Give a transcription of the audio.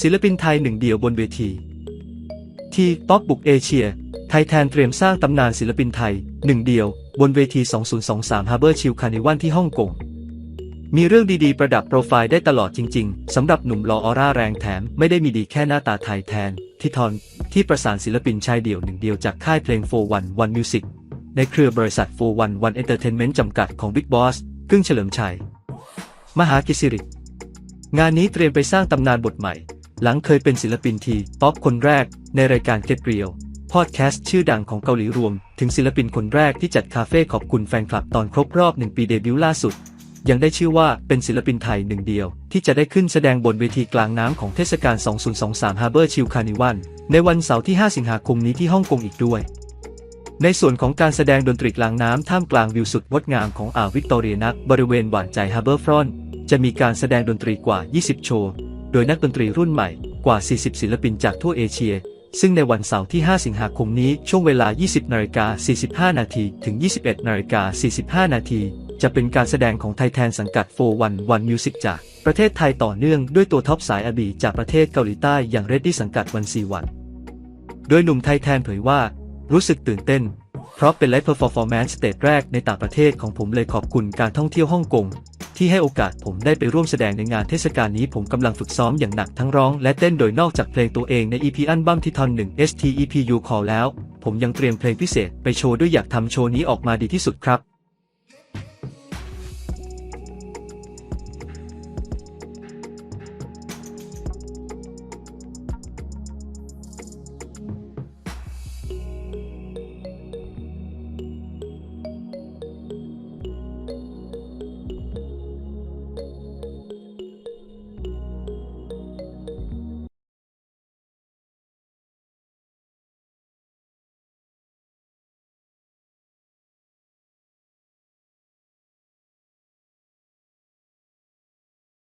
ศิลปินไทยหนึ่งเดียวบนเวที ที่ป๊อปบุกเอเชีย ไทยแทนเตรียมสร้างตำนานศิลปินไทยหนึ่งเดียว บนเวที 2023 Harbor Chill Carnival ที่ฮ่องกง มีเรื่องดีๆ ประดับโปรไฟล์ได้ตลอดจริง ๆ สำหรับหนุ่มรอออร่าแรงแถม ไม่ได้มีดีแค่หน้าตาไทยแทน ที่ทอนที่ประสานศิลปินชายเดี่ยวหนึ่งเดียวจากค่ายเพลง411 Music ในเครือบริษัท411 Entertainment จำกัดของ Big Boss กึ้งเฉลิมชัย มหากิสิริ งานนี้เตรียมไปสร้างตำนานบทใหม่ หลังเคยเป็นศิลปินทีป๊อปคนแรกในรายการ Get Real พอดแคสต์ชื่อดังของเกาหลีรวม ถึงศิลปินคนแรกที่จัดคาเฟ่ขอบคุณแฟนคลับตอนครบรอบหนึ่งปีเดบิวต์ล่าสุด ยังได้ชื่อว่าเป็นศิลปินไทยหนึ่งเดียว ที่จะได้ขึ้นแสดงบนเวทีกลางน้ำของเทศกาล 2023 Harbor Chill Carnival ในวันเสาร์ที่ 5 สิงหาคมนี้ที่ฮ่องกงอีกด้วย ในส่วนของการแสดงดนตรีกลางน้ำท่ามกลางวิวสุดงดงามของอ่าววิกตอเรียนักบริเวณหวานใจ Harbor Front จะมีการแสดงดนตรีกว่า 20 โชว์ ดยนักดนตรีรุ่นใหม่กว่า 40 ศิลปินจากทั่วเอเชีย ซึ่งในวันเสาร์ที่ 5 สิงหาคมนี้ช่วงเวลา 20นาฬิกา45 นาทีถึง 21นาฬิกา45 นาทีจะเป็นการแสดงของไทยแทนสังกัด 411 Music จากประเทศไทยต่อเนื่องด้วยตัวท็อปสายอบีจากประเทศเกาหลีใต้อย่างเรดดี้สังกัดวันซีวัน โดยหนุ่มไทยแทนเผยว่า รู้สึกตื่นเต้น เพราะเป็นไลฟ์เพอร์ฟอร์แมนซ์สเตจแรกในต่างประเทศของผมเลยขอบคุณการท่องเที่ยวฮ่องกง ที่ให้โอกาสผมได้ไปร่วมแสดงในงานเทศกาลนี้ผมกำลังฝึกซ้อมอย่างหนักทั้งร้องและเต้นโดยนอกจากเพลงตัวเองใน EP อัลบั้มที่ทอน1 STEPU Call แล้ว ผมยังเตรียมเพลงพิเศษไปโชว์ด้วยอยากทำโชว์นี้ออกมาดีที่สุดครับ